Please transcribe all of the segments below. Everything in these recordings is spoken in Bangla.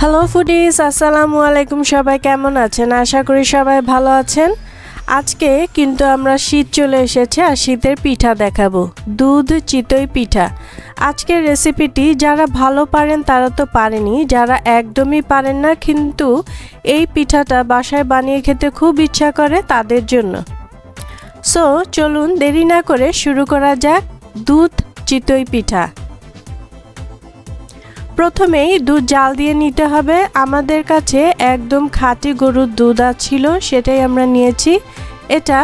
হ্যালো ফুডিস আসসালামু আলাইকুম সবাই কেমন আছেন? আশা করি সবাই ভালো আছেন। আজকে কিন্তু আমরা শীত চলে এসেছে আর শীতের পিঠা দেখাবো। দুধ চিতই পিঠা। আজকের রেসিপিটি যারা ভালো পারেন, তারা তো পারেনি। যারা একদমই পারেন না, কিন্তু এই পিঠাটা বাসায় বানিয়ে খেতে খুব ইচ্ছা করে তাদের জন্য। সো চলুন দেরি না করে শুরু করা যাক দুধ চিতই পিঠা। প্রথমেই দুধ জাল দিয়ে নিতে হবে। আমাদের কাছে একদম খাঁটি গরুর দুধ ছিল সেটাই আমরা নিয়েছি। এটা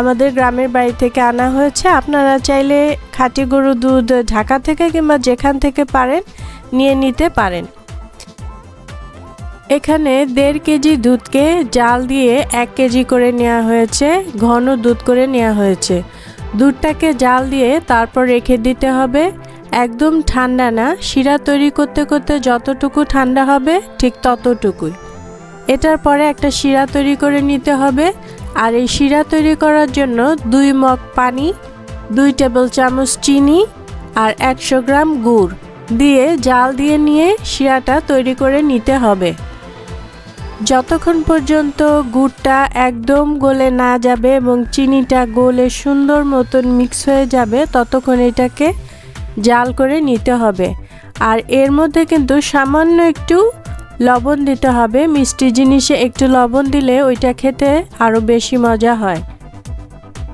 আমাদের গ্রামের বাড়ি থেকে আনা হয়েছে। আপনারা চাইলে খাঁটি গরুর দুধ ঢাকা থেকে কিংবা যেখান থেকে পারেন, নিয়ে নিতে পারেন। এখানে দেড় কেজি দুধকে জাল দিয়ে এক কেজি করে নেওয়া হয়েছে, ঘন দুধ করে নেওয়া হয়েছে। দুধটাকে জাল দিয়ে তারপর রেখে দিতে হবে। একদম ঠান্ডা না, শিরা তৈরি করতে করতে যতটুকু ঠান্ডা হবে, ঠিক ততটুকুই। এটার পরে একটা শিরা তৈরি করে নিতে হবে, আর এই শিরা তৈরি করার জন্য দুই মগ পানি, দুই টেবিল চামচ চিনি, আর একশো গ্রাম গুড় দিয়ে জাল দিয়ে নিয়ে শিরাটা তৈরি করে নিতে হবে। যতক্ষণ পর্যন্ত গুড়টা একদম গলে না যাবে এবং চিনিটা গলে সুন্দর মতন মিক্স হয়ে যাবে, ততক্ষণ এটাকে জাল করে নিতে হবে। আর এর মধ্যে কিন্তু সামান্য একটু লবণ দিতে হবে। মিষ্টি জিনিসে একটু লবণ দিলে ওইটা খেতে আরও বেশি মজা হয়।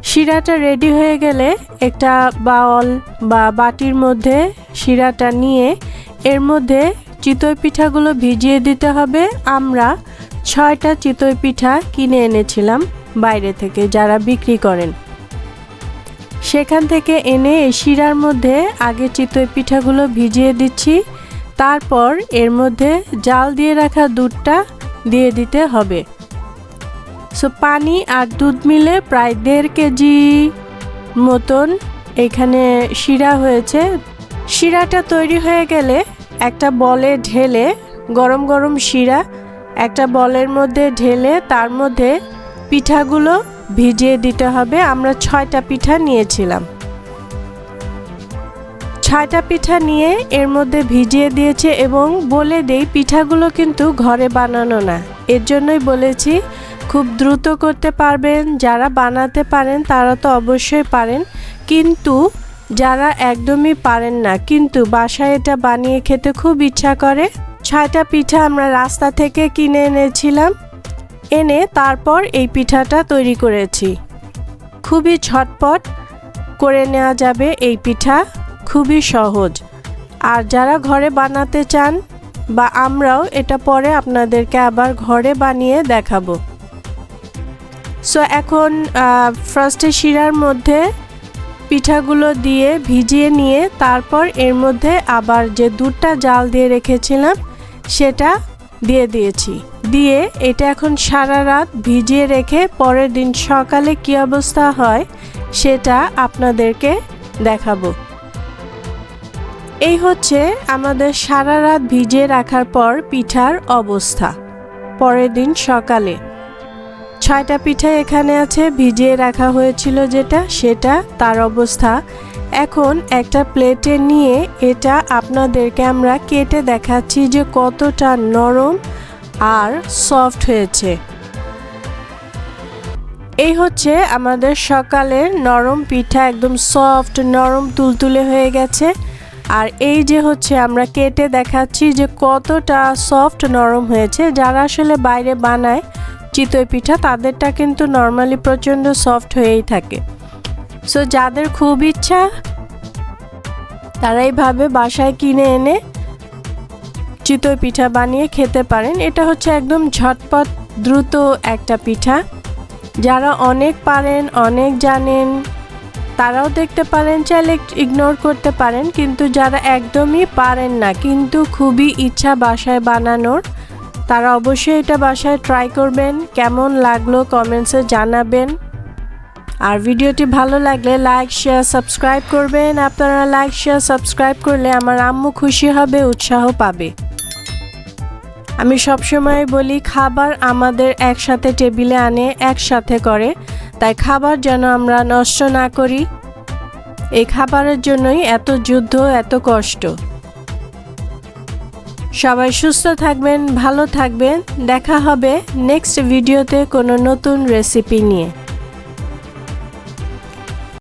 শিরাটা রেডি হয়ে গেলে একটা বাউল বা বাটির মধ্যে শিরাটা নিয়ে এর মধ্যে চিতই পিঠাগুলো ভিজিয়ে দিতে হবে। আমরা ছয়টা চিতই পিঠা কিনে এনেছিলাম বাইরে থেকে যারা বিক্রি করেন। সেখান থেকে এনে এই শিরার মধ্যে আগে চিতই পিঠাগুলো ভিজিয়ে দিচ্ছি। তারপর এর মধ্যে জাল দিয়ে রাখা দুধটা দিয়ে দিতে হবে। সো পানি আর দুধ মিলে প্রায় দেড় কেজি মতন এখানে শিরা হয়েছে। শিরাটা তৈরি হয়ে গেলে একটা বলে ঢেলে গরম গরম শিরা, একটা বলের মধ্যে ঢেলে তার মধ্যে পিঠাগুলো ভিজিয়ে দিতে হবে। আমরা ছয়টা পিঠা নিয়েছিলাম। ছয়টা পিঠা নিয়ে এর মধ্যে ভিজিয়ে দিয়েছে এবং বলে দেই, পিঠাগুলো কিন্তু ঘরে বানানো না। এর জন্যই বলেছি, খুব দ্রুত করতে পারবেন। যারা বানাতে পারেন, তারা তো অবশ্যই পারেন। কিন্তু যারা একদমই পারেন না, কিন্তু বাসায় এটা বানিয়ে খেতে খুব ইচ্ছা করে, ছয়টা পিঠা আমরা রাস্তা থেকে কিনে এনেছিলাম। এনে তারপর এই পিঠাটা তৈরি করেছি। খুবই ঝটপট করে নেওয়া যাবে এই পিঠা, খুবই সহজ। আর যারা ঘরে বানাতে চান বা আমরাও এটা পরে আপনাদেরকে আবার ঘরে বানিয়ে দেখাবো। সো এখন ফার্স্টে শিরার মধ্যে পিঠাগুলো দিয়ে ভিজিয়ে নিয়ে তারপর এর মধ্যে আবার যে দুধটা জাল দিয়ে রেখেছিলাম, সেটা দিয়ে দিয়েছি। দিয়ে এটা এখন সারা রাত ভিজিয়ে রেখে পরের দিন সকালে কি অবস্থা হয় সেটা আপনাদেরকে দেখাবো। এই হচ্ছে আমাদের সারা রাত ভিজিয়ে রাখার পর পিঠার অবস্থা। পরের দিন সকালে। ছয়টা পিঠা এখানে আছে, ভিজিয়ে রাখা হয়েছিল যেটা, সেটা, তার অবস্থা। এখন একটা প্লেটে নিয়ে এটা আপনাদেরকে আমরা কেটে দেখাচ্ছি যে কতটা নরম আর সফট হয়েছে। এই হচ্ছে আমাদের সকালের নরম পিঠা, একদম সফট, নরম, তুলতুলে হয়ে গেছে। আর এই যে হচ্ছে আমরা কেটে দেখাচ্ছি যে কতটা সফট, নরম হয়েছে। যারা আসলে বাইরে বানায় চিতই পিঠা, তাদেরটা কিন্তু নর্মালি প্রচণ্ড সফট হয়েই থাকে। সো যাদের খুব ইচ্ছা, তারা এইভাবে বাসায় কিনে এনে চিতই পিঠা বানিয়ে খেতে পারেন। এটা হচ্ছে একদম ঝটপট, দ্রুত একটা পিঠা। যারা অনেক পারেন, অনেক জানেন, তারাও দেখতে পারেন, চাইলে ইগনোর করতে পারেন। কিন্তু যারা একদমই পারেন না, কিন্তু খুবই ইচ্ছা বাসায় বানানোর তারা অবশ্যই এটা বাসায় ট্রাই করবেন। কেমন লাগল কমেন্টসে জানাবেন। আর ভিডিওটি ভালো লাগলে লাইক শেয়ার সাবস্ক্রাইব করবেন। আপনারা লাইক শেয়ার সাবস্ক্রাইব করলে আমার আম্মু খুশি হবে, উৎসাহ পাবে। আমি সবসময় বলি, খাবার আমাদের একসাথে টেবিলে আনে, একসাথে করে। তাই খাবার যেন আমরা নষ্ট না করি। এই খাবারের জন্যই এত যুদ্ধ, এত কষ্ট। সবাই সুস্থ থাকবেন ভালো থাকবেন। দেখা হবে নেক্সট ভিডিওতে কোনো নতুন রেসিপি নিয়ে।